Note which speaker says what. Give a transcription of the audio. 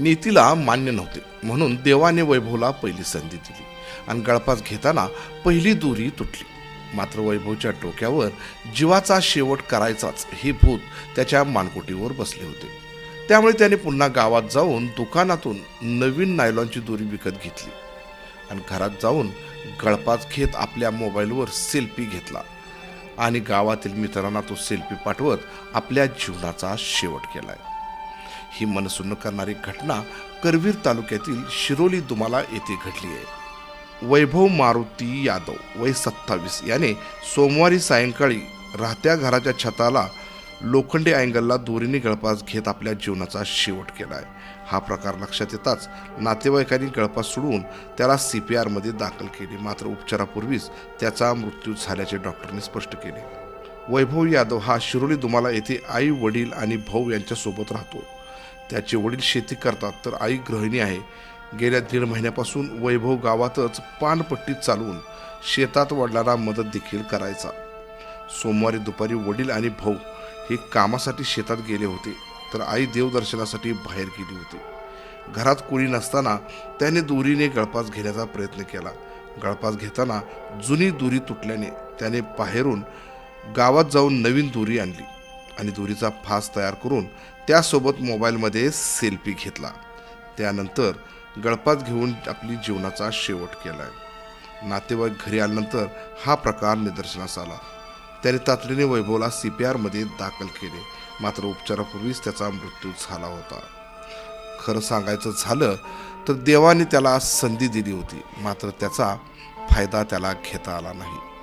Speaker 1: नीतीला मान्य नव्हते. म्हणून देवाने वैभवला पहिली संधी दिली आणि गळपास घेताना पहिली दोरी तुटली. मात्र वैभवच्या डोक्यावर जीवाचा शेवट करायचाच हे भूत त्याच्या मानकोटीवर बसले होते. त्यामुळे त्याने पुन्हा गावात जाऊन दुकानातून नवीन नायलॉनची दोरी विकत घेतली आणि घरात जाऊन गळपास घेत आपल्या मोबाईलवर सेल्फी घेतला आणि गावातील मित्रांना तो सेल्फी पाठवत आपल्या जीवनाचा शेवट केलाय. ही मनसुन्न करणारी घटना करवीर तालुक्यातील शिरोली दुमाला येथे घडली आहे. वैभव मारुती यादव वय सत्तावीस याने सोमवारी सायंकाळी राहत्या घराच्या छताला लोखंडी अँगलला दोरीने गळपास घेत आपल्या जीवनाचा शेवट केला आहे हा प्रकार लक्षात येताच नातेवाईकांनी गळपास सोडवून त्याला सी पी आरमध्ये दाखल केले. मात्र उपचारापूर्वीच त्याचा मृत्यू झाल्याचे डॉक्टरने स्पष्ट केले. वैभव यादव हा शिरोली दुमाला येथे आई वडील आणि भाऊ यांच्यासोबत राहतो त्याचे वडील शेती करतात. तर आई गृहिणी आहे. गेल्या दीड महिन्यापासून वैभव गावातच पानपट्टी चालवून शेतात वडिलांना मदत देखील करायचा. सोमवारी दुपारी वडील आणि भाऊ हे कामासाठी शेतात गेले होते. तर आई देवदर्शनासाठी बाहेर गेली होती. घरात कोणी नसताना त्याने दोरीने गळपास घेण्याचा प्रयत्न केला. गळपास घेताना जुनी दोरी तुटल्याने त्याने बाहेरून गावात जाऊन नवीन दोरी आणली. आणि दोरीचा फास तयार करून त्यासोबत मोबाईलमध्ये सेल्फी घेतला. त्यानंतर गळपात घेऊन आपली जीवनाचा शेवट केलाय. नातेवाईक घरी आल्यानंतर हा प्रकार निदर्शनास आला. त्याने तातडीने वैभवला सी पी आरमध्ये दाखल केले. मात्र उपचारापूर्वीच त्याचा मृत्यू झाला होता. खरं सांगायचं झालं तर देवाने त्याला संधी दिली होती. मात्र त्याचा फायदा त्याला घेता आला नाही.